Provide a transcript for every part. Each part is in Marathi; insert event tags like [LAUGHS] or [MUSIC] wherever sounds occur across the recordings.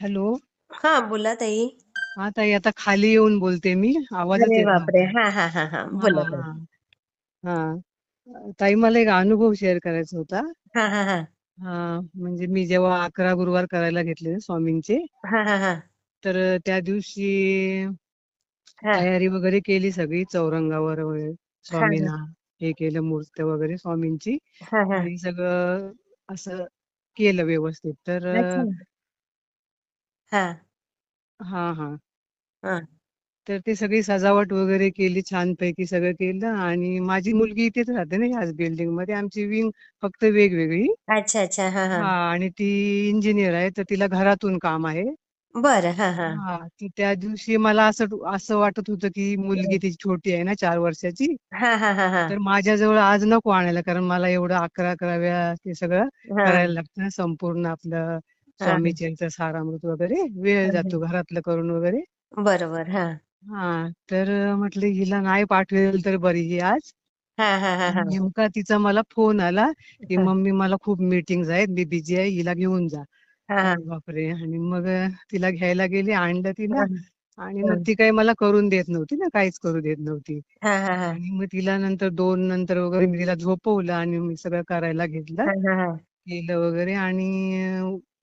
हॅलो. हा बोला ताई. हा ताई आता खाली येऊन बोलते मी. आवाजच अरे बापरे. हा हा हा हा बोला ताई हा ताई मला एक अनुभव शेअर करायचा होता. हा हा हा. हा म्हणजे मी जेव्हा अकरा गुरुवार करायला घेतले ना स्वामींचे हा हा हा. तर त्या दिवशी हा. तयारी वगैरे केली सगळी चौरंगावर वगैरे हा स्वामींना हे केलं मूर्त वगैरे स्वामींची. हा हा. आणि सगळं असं केलं व्यवस्थित. तर अच्छा. हा. हा हा. हा. तर ते सगळी सजावट वगैरे केली छानपैकी सगळं केलं आणि माझी मुलगी इथेच राहते ना ह्याच बिल्डिंगमध्ये आमची विंग फक्त वेगवेगळी. अच्छा अच्छा. हा हा. हा आणि ती इंजिनियर आहे तर तिला घरातून काम आहे. बरं. हा हा. हा ती त्या दिवशी मला असं असं वाटत होतं की मुलगी ती छोटी आहे ना चार वर्षाची. हा हा हा हा. तर माझ्याजवळ आज नको आणायला कारण मला एवढं अकरा अकरा वेळा ते सगळं हा. करायला लागतं. ना संपूर्ण आपलं स्वामी चरित्र सारामृत वगैरे वेळ जातो घरातलं करून वगैरे. बरोबर हा. हा तर म्हटलं हिला नाही पाठवेल तर बरी ही आज. हा हा हा हा. नेमका तिचा मला फोन आला की मम्मी मला खूप मीटिंग आहेत मी बिझी आहे हिला घेऊन जा. बापरे आणि मग तिला घ्यायला गेली आणलं तिला आणि मग ती काही मला करून देत नव्हती ना काहीच करू देत नव्हती. आणि मग तिला नंतर दोन नंतर वगैरे मी तिला झोपवलं आणि मी सगळं करायला घेतलं. केलं वगैरे आणि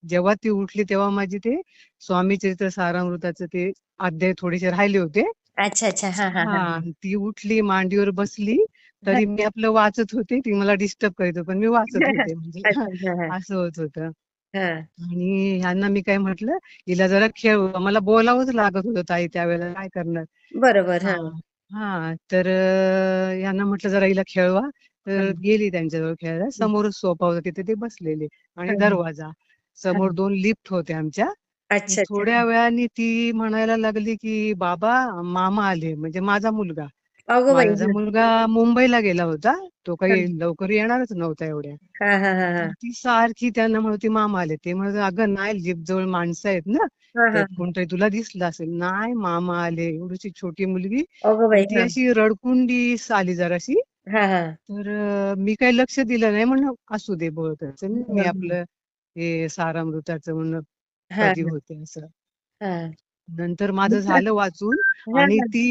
जेव्हा ती उठली तेव्हा माझी ते स्वामी चरित्र सारामृताचे ते अध्याय थोडेसे राहिले होते. अच्छा अच्छा. हा हा हा. हा ती उठली मांडीवर बसली तरी मी आपलं वाचत होते ती मला डिस्टर्ब करायचं पण मी वाचत [LAUGHS] होते म्हणजे अच्छा हा. असं होत होतं. हा. आणि ह्यांना मी काय म्हटलं हिला जरा खेळ मला बोलावंच लागत होतं ताई त्यावेळेला काय करणार? बरोबर हा. हा हा तर अं, यांना म्हटलं जरा हिला खेळवा. तर गेली त्यांच्याजवळ खेळायला समोरच सोफा होता तिथे ते बसलेले आणि दरवाजा. समोर [LAUGHS] दोन लिफ्ट होते आमच्या. अच्छा थोड्या वेळाने ती म्हणायला लागली की बाबा मामा आले. म्हणजे माझा मुलगा. अगो बाई. माझा मुलगा मुंबईला गेला होता. तो काही लवकर येणारच नव्हता एवढ्या. हा हा हा हा. तर ती सारखी त्यांना म्हणते मामा आले. ते म्हणत अगं नाही लिफ्ट जवळ माणसं आहेत ना हा हा. त्यात कोणतरी तुला दिसलं असेल. नाही मामा आले. एवढीशी छोटी मुलगी. अगो आणि बाई ती हा. अशी रडकुंडी आली जराशी. हा हा. तर अं, मी काही लक्ष दिलं नाही म्हणून असू दे बोलत मी आपलं हे सारामृताचं म्हणून हा कधी होते असं. हा. नंतर माझं झालं वाचून हा आणि ती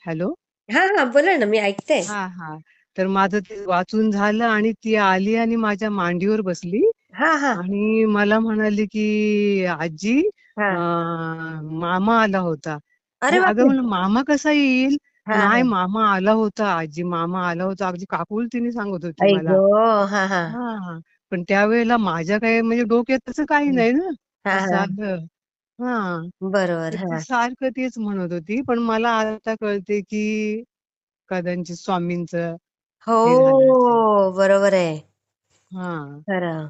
हॅलो? हा हा बोला ना मी ऐकते. हा हा. तर माझं ते वाचून झालं आणि ती आली आणि माझ्या मांडीवर बसली हा हा. आणि मला म्हणाली की आजी हा. अं, मामा आला होता. अरे अगं बापरे! म्हणलं मामा कसा येईल? हा नाही हा मामा आला होता आजी मामा आला होता. अगदी काकुलतीने सांगत होती आई मला. गो हा. हा हा. पण त्यावेळेला माझ्या काय म्हणजे डोक्यात तसं काही नाही ना. हा हा. हा. बरोबर तर ती हा. सारखं तेच म्हणत होती. पण मला आता कळते की कदाचित स्वामींचं हो हे झालं असेल बरोबर आहे. हा. खरं.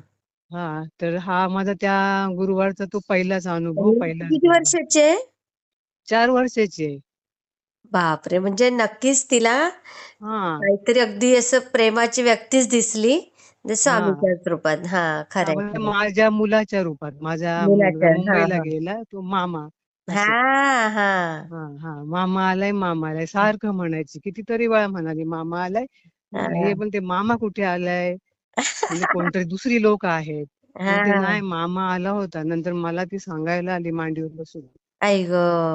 हा. तर हा माझा त्या गुरुवारचा तो पहिलाच अनुभव आणि पहिलाच किती गुरुवार वर्षाचे? चार वर्षाची. आहे बापरे! म्हणजे नक्कीच तिला हा. काहीतरी अगदी असं प्रेमाची व्यक्तीच दिसली. जे हा. स्वामीच्याच रूपात. हा खरंय म्हणजे माझ्या मुलाच्या रूपात. माझा मुलगा मुलाच्या हा मुंबईला हा. गेला तो मामा हा असं. हा. हा हा. मामा आलाय मामा आलाय. सारखं म्हणायची कितीतरी वेळा म्हणाली मामा आलाय. म्हटलं हा हे पण ते मामा कुठे आलाय? म्हणजे [LAUGHS] कोणतरी दुसरी लोक आहेत. हा. म्हणते हा नाही मामा आला होता. नंतर मला ती सांगायला आली मांडीवर बसून आई ग.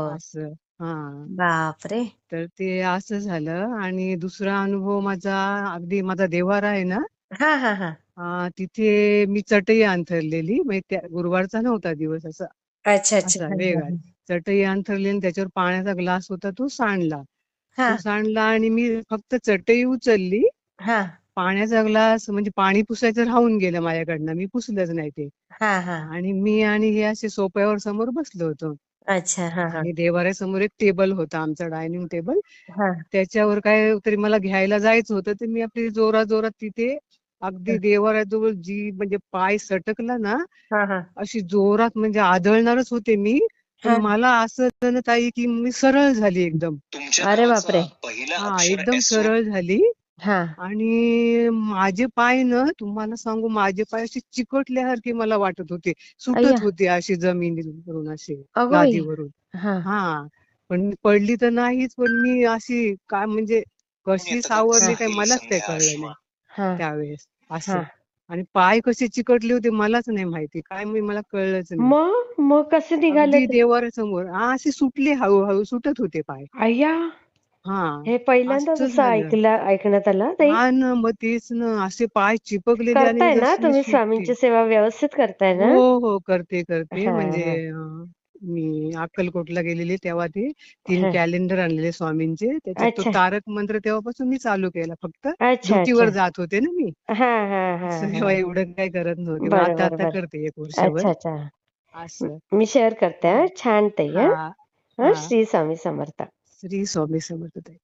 असं. हा. बापरे. तर ते असं झालं. आणि दुसरा अनुभव माझा अगदी माझा देव्हारा आहे ना हा हा हा. आ, तिथे मी चटई अंथरलेली म्हणजे त्या गुरुवारचा नव्हता दिवस असा. अच्छा अच्छा. असा हा वेगळा चटई अंथरली आणि त्याच्यावर पाण्याचा ग्लास होता तो सांडला. हा. तो सांडला आणि मी फक्त चटई उचलली. हा. पाण्याचा ग्लास म्हणजे पाणी पुसायचं राहून गेलं माझ्याकडनं. मी पुसलंच नाही ते. हा हा. आणि मी आणि हे असे सोप्यावर समोर बसलो होतो. अच्छा हा हा. आणि एक टेबल होता आमचा डायनिंग टेबल. हा. त्याच्यावर काय तरी मला घ्यायला जायचं होतं तर मी आपली जोरा जोरात तिथे अगदी देवाऱ्याजवळ जी म्हणजे पाय सटकला ना हा हा. अशी जोरात म्हणजे आदळणारच होते मी. पण मला असं झालं ताई की मी सरळ झाली एकदम. अरे बापरे. हा एकदम सरळ झाली. हा. आणि माझे पाय ना तुम्हाला सांगू माझे पाय असे चिकटल्यासारखे मला वाटत होते. सुटत होते असे जमिनीवरून असे गादीवरून. हा. हा पण पडली तर नाहीच पण मी अशी काय म्हणजे कशी सावरली काय मलाच काही कळलं नाही. हा. हा. असं आणि पाय कसे चिकटले होते मलाच नाही माहिती. काय मी मला कळलंच नाही. मग? मग कसे निघाले अगदी ते? हा असे सुटले हळूहळू सुटत होते पाय. अय्या! हा. हे पहिल्यांदाच असं झालं. ऐकलं ऐकण्यात आलं ताई. हा ना मग तेच ना. असे पाय चिपकलेले आणि करताय ना जसे तुम्ही. स्वामींची सेवा व्यवस्थित करताय ना? हो हो. करते करते. हा, म्हणजे हा. मी अक्कलकोटला गेलेले तेव्हा ते तीन. कॅलेंडर आणलेले स्वामींचे. त्याच्यात तो अच्छा. तारक मंत्र तेव्हापासून मी चालू केला फक्त. अच्छा ड्युटीवर अच्छा. जात होते ना मी. हा हा हा हा. तेव्हा एवढं काय करत नव्हते. मग आता आता करते एक वर्षभर. अच्छा अच्छा. असं. मी शेअर करते हा. छान ताई हा. हा हा. हा. श्री स्वामी समर्थ. श्री स्वामी समर्थ ताई.